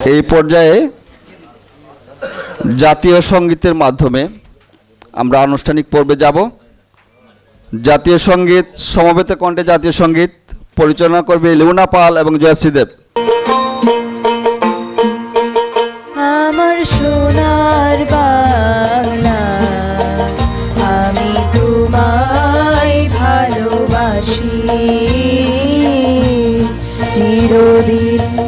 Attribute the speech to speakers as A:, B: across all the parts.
A: এই পর্যায়ে জাতীয় সঙ্গীতের মাধ্যমে আমরা আনুষ্ঠানিক পর্বে যাব। জাতীয় সংগীত, সমবেত কণ্ঠে জাতীয় সংগীত পরিচালনা করবে লিউনা পাল এবং জয়শ্রী দেব।
B: আমার সোনার আমি তোমায় ভালোবাসি। চিরদিন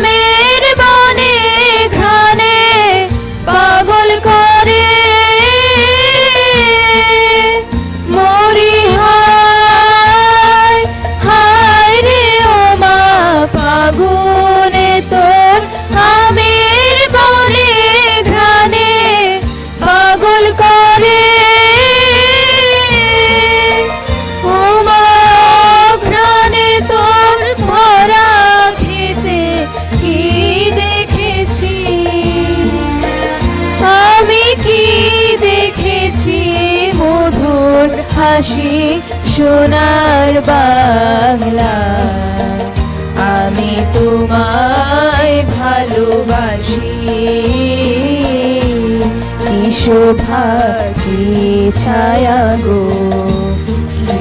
B: আমের হাসি সোনার বাংলা। আমি তোমায় ভালোবাসি। কি শোভা কি ছায়া গো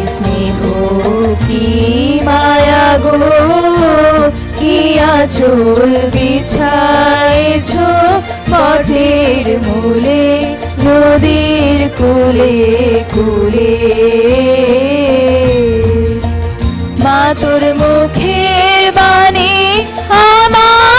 B: স্নেহ, কি মায়া গো, কি আচল বিছাইছ মঠের মূলে। কুলে কুলে মা তোর মুখের বাণী আমার